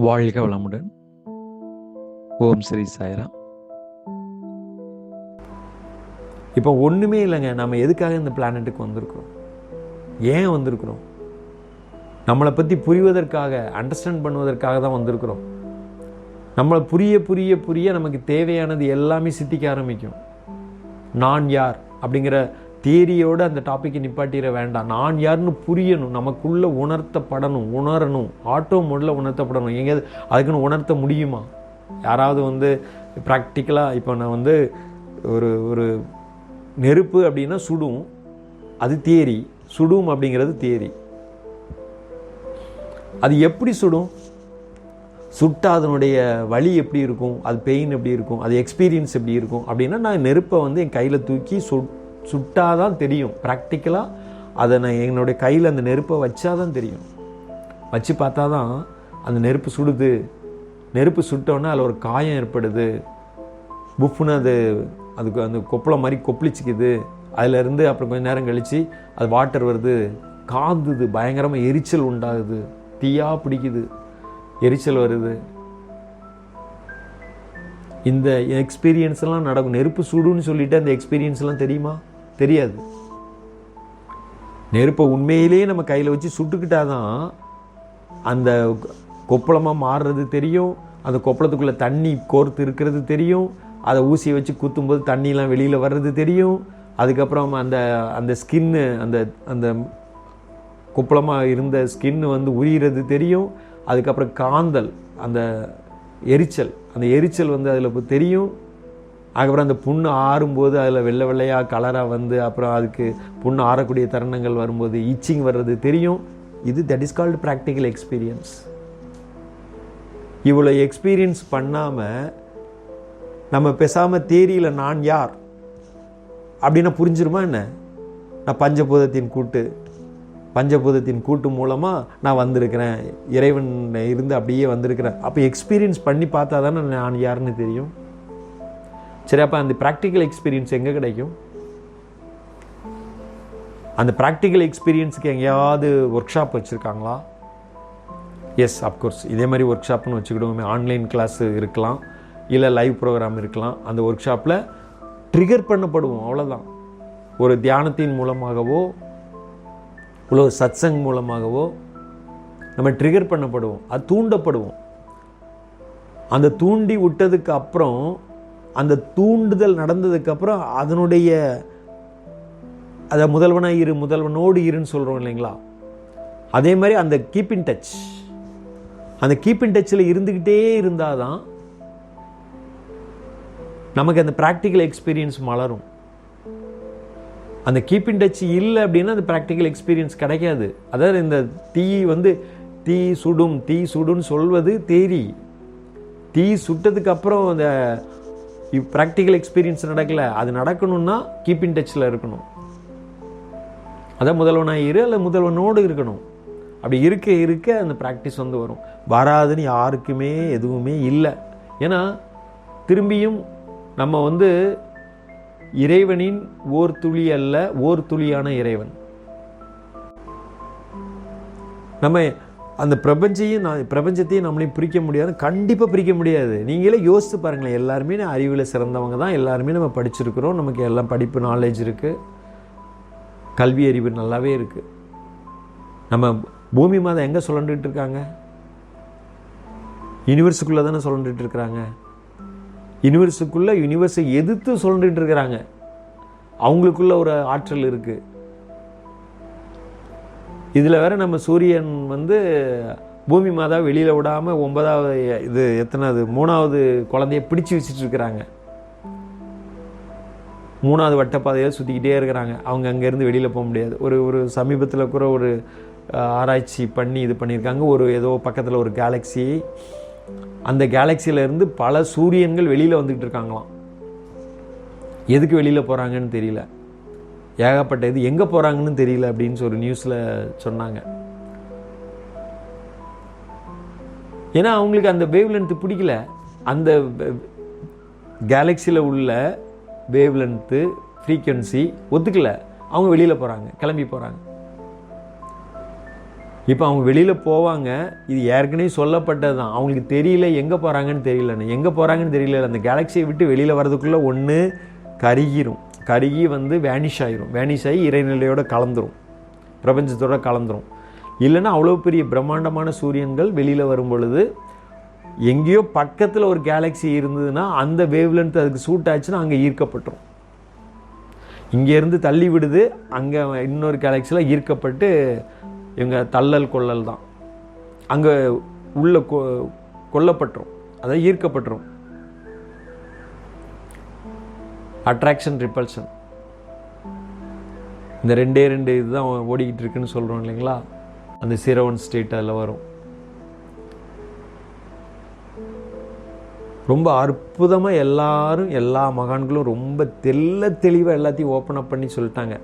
வாழ்க வளமுடன். ஓம் ஸ்ரீ சாய்ராம். இப்போ ஒன்றுமே இல்லைங்க. நம்ம எதுக்காக இந்த பிளானட்டுக்கு வந்திருக்கிறோம்? ஏன் வந்திருக்கிறோம்? நம்மளை பற்றி புரிவதற்காக அண்டர்ஸ்டாண்ட் பண்ணுவதற்காக தான் வந்திருக்கிறோம். நம்மளை புரிய புரிய புரிய நமக்கு தேவையானது எல்லாமே சித்திக்க ஆரம்பிக்கும். நான் யார் அப்படிங்கிற தேரியோடு அந்த டாப்பிக்கை நிப்பாட்டிட வேண்டாம். நான் யாருன்னு புரியணும். நமக்குள்ளே உணர்த்தப்படணும். உணரணும். ஆட்டோ மோடில் உணர்த்தப்படணும். எங்கேயாவது அதுக்குன்னு உணர்த்த முடியுமா? யாராவது வந்து ப்ராக்டிக்கலாக இப்போ நான் வந்து ஒரு ஒரு நெருப்பு அப்படின்னா சுடும். அது தேரி. சுடும் அப்படிங்கிறது தேரி. அது எப்படி சுடும்? சுட்டா அதனுடைய வலி எப்படி இருக்கும்? அது பெயின் எப்படி இருக்கும்? அது எக்ஸ்பீரியன்ஸ் எப்படி இருக்கும்? அப்படின்னா நான் நெருப்பை வந்து என் கையில் தூக்கி சுட் சுட்டால் சுட்டாதான் தெரியும். ப்ராக்டிக்கலாக அதை நான் என்னுடைய கையில் அந்த நெருப்பை வச்சாதான் தெரியும். வச்சு பார்த்தா தான் அந்த நெருப்பு சுடுது. நெருப்பு சுட்டோன்னே அதில் ஒரு காயம் ஏற்படுது. புஃப்னு அது அதுக்கு அந்த கொப்பளை மாதிரி கொப்பளிச்சிக்குது. அதிலேருந்து அப்புறம் கொஞ்சம் நேரம் கழித்து அது வாட்டர் வருது. காந்துது பயங்கரமாக எரிச்சல் உண்டாகுது. தீயாக பிடிக்குது. எரிச்சல் வருது. இந்த எக்ஸ்பீரியன்ஸ் எல்லாம் நடக்கும். நெருப்பு சுடுன்னு சொல்லிட்டு அந்த எக்ஸ்பீரியன்ஸ்லாம் தெரியுமா? தெரியாது. நெருப்பை உண்மையிலேயே நம்ம கையில் வச்சு சுட்டுக்கிட்டாதான் அந்த கொப்பளமாக மாறுறது தெரியும் அந்த கொப்பளத்துக்குள்ளே தண்ணி கோர்த்து இருக்கிறது தெரியும் அதை ஊசியை வச்சு குத்தும்போது தண்ணிலாம் வெளியில் வர்றது தெரியும் அதுக்கப்புறம் அந்த அந்த ஸ்கின்னு அந்த அந்த கொப்பளமாக இருந்த ஸ்கின்னு வந்து உரியிறது தெரியும் அதுக்கப்புறம் காந்தல் அந்த எரிச்சல் அந்த எரிச்சல் வந்து அதில் தெரியும். அதுக்கப்புறம் அந்த புண்ணு ஆறும்போது அதில் வெள்ளை வெள்ளையாக கலராக வந்து அப்புறம் அதுக்கு புண்ணு ஆறக்கூடிய தருணங்கள் வரும்போது இச்சிங் வர்றது தெரியும். இது that is called practical experience இவ்வளோ எக்ஸ்பீரியன்ஸ் பண்ணாமல் நம்ம பேசாமல் தேரியில் நான் யார்? அப்படின்னா புரிஞ்சிருமா என்ன? நான் பஞ்சபூதத்தின் கூட்டு பஞ்சபூதத்தின் கூட்டு மூலமாக நான் வந்திருக்கிறேன். இறைவன் இருந்து அப்படியே வந்திருக்கிறேன். அப்போ எக்ஸ்பீரியன்ஸ் பண்ணி பார்த்தா தானே நான் யாருன்னு தெரியும்? சரி அப்போ அந்த ப்ராக்டிக்கல் எக்ஸ்பீரியன்ஸ் எங்கே கிடைக்கும்? அந்த ப்ராக்டிக்கல் எக்ஸ்பீரியன்ஸுக்கு எங்கேயாவது ஒர்க் ஷாப் வச்சுருக்காங்களா எஸ் அப்கோர்ஸ் இதே மாதிரி ஒர்க் ஷாப்னு வச்சுக்கிடுவோமே. ஆன்லைன் கிளாஸ் இருக்கலாம். இல்லை லைவ் ப்ரோக்ராம் இருக்கலாம். அந்த ஒர்க் ஷாப்பில் ட்ரிகர் பண்ணப்படுவோம். அவ்வளோதான் ஒரு தியானத்தின் மூலமாகவோ இல்லை ஒரு சத்சங் மூலமாகவோ நம்ம ட்ரிகர் பண்ணப்படுவோம். அது தூண்டப்படுவோம். அந்த தூண்டி விட்டதுக்கு அப்புறம் அந்த தூண்டுதல் நடந்ததுக்கப்புறம் அதனுடைய அதை முதல்வனாக இரு முதல்வனோடு இருன்னு சொல்கிறோம் இல்லைங்களா? அதே மாதிரி அந்த கீப் இன் டச் அந்த கீப் இன் டச்சில் இருந்துக்கிட்டே இருந்தால் தான் நமக்கு அந்த ப்ராக்டிக்கல் எக்ஸ்பீரியன்ஸ் மலரும். அந்த கீப் இன் டச் இல்லை அப்படின்னா அந்த ப்ராக்டிக்கல் எக்ஸ்பீரியன்ஸ் கிடைக்காது. அதாவது இந்த தீ வந்து தீ சுடும் தீ சுடுன்னு சொல்வது தேரி. தீ சுட்டதுக்கு அப்புறம் அந்த ப்ராக்டிக்கல் எக்ஸ்பீரியன்ஸ் நடக்கல. அது நடக்கணும்னா கீப் இன் டச்சில் இருக்கணும். அதான் முதல்வனாக இரு அல்ல முதல்வனோடு இருக்கணும். அப்படி இருக்க இருக்க அந்த ப்ராக்டிஸ் வந்து வரும். வராதுன்னு யாருக்குமே எதுவுமே இல்லை. ஏன்னா திரும்பியும் நம்ம வந்து இறைவனின் ஓர் துளி அல்ல ஓர் துளியான இறைவன். நம்ம அந்த பிரபஞ்சையும் நான் பிரபஞ்சத்தையும் நம்மளையும் பிரிக்க முடியாது கண்டிப்பாக பிரிக்க முடியாது. நீங்களே யோசித்து பாருங்களேன் எல்லாருமே அறிவில் சிறந்தவங்க தான் எல்லாருமே நம்ம படிச்சிருக்கிறோம் நமக்கு எல்லாம் படிப்பு நாலேஜ் இருக்குது கல்வி அறிவு நல்லாவே இருக்குது நம்ம பூமி மாதம் எங்கே சுழண்டுட்டு இருக்காங்க? யூனிவர்ஸுக்குள்ளே தானே சுழண்டுட்டு இருக்கிறாங்க யூனிவர்ஸுக்குள்ளே யூனிவர்ஸை எதிர்த்து சுழண்டுட்டு இருக்கிறாங்க. அவங்களுக்குள்ள ஒரு ஆற்றல் இருக்குது இதில் வேற நம்ம சூரியன் வந்து பூமி மாதா வெளியில் விடாமல் ஒன்பதாவது இது எத்தனாவது மூணாவது குழந்தைய பிடிச்சு வச்சுட்டு இருக்கிறாங்க. மூணாவது வட்டப்பாதையில் சுற்றிக்கிட்டே இருக்கிறாங்க. அவங்க அங்கேருந்து வெளியில் போக முடியாது. ஒரு ஒரு சமீபத்தில் கூட ஒரு ஆராய்ச்சி பண்ணி இது பண்ணியிருக்காங்க. ஒரு ஏதோ பக்கத்தில் ஒரு கேலக்ஸி அந்த கேலக்சியிலேருந்து பல சூரியன்கள் வெளியில் வந்துக்கிட்டு இருக்காங்களாம். எதுக்கு வெளியில் போகிறாங்கன்னு தெரியல. ஏகப்பட்ட இது எங்கே போகிறாங்கன்னு தெரியல அப்படின்னு ஒரு நியூஸில் சொன்னாங்க. ஏன்னா அவங்களுக்கு அந்த வேவ் லென்த்து பிடிக்கல. அந்த கேலக்சியில் உள்ள வேவ் லென்த்து ஃப்ரீக்குவன்சி ஒத்துக்கலை. அவங்க வெளியில் போகிறாங்க கிளம்பி போகிறாங்க இப்போ அவங்க வெளியில் போவாங்க இது ஏற்கனவே சொல்லப்பட்டது தான். அவங்களுக்கு தெரியல எங்கே போகிறாங்கன்னு தெரியலன்னு. எங்கே போகிறாங்கன்னு தெரியல. அந்த கேலக்சியை விட்டு வெளியில் வர்றதுக்குள்ளே ஒன்று கருகிரும். கருகி வந்து வேனிஷ் ஆகிரும் வேனிஷ் ஆகி இறைநிலையோட கலந்துரும். பிரபஞ்சத்தோட கலந்துரும். இல்லைன்னா அவ்வளோ பெரிய பிரம்மாண்டமான சூரியன்கள் வெளியில் வரும் பொழுது எங்கேயோ பக்கத்தில் ஒரு கேலக்ஸி இருந்ததுன்னா அந்த வேவ்லென்த் அதுக்கு சூட் ஆச்சுன்னா அங்கே ஈர்க்கப்பட்டுரும். இங்கேருந்து தள்ளி விடுது அங்கே இன்னொரு கேலக்ஸியில் ஈர்க்கப்பட்டு இவங்க தள்ளல் கொள்ளல் தான். அங்கே உள்ள கொ கொல்லப்பட்டுரும். அதாவது ஈர்க்கப்பட்டுரும். அட்ராக்ஷன் ரிப்பல்ஷன் இந்த ரெண்டே ரெண்டு இதுதான் ஓடிக்கிட்டு இருக்குன்னு சொல்கிறோம் இல்லைங்களா? அந்த சிரவன் ஸ்டேட் அதில் வரும். ரொம்ப அற்புதமாக எல்லாரும் எல்லா மகான்களும் ரொம்ப தெல்ல தெளிவாக எல்லாத்தையும் ஓப்பன் அப் பண்ணி சொல்லிட்டாங்க.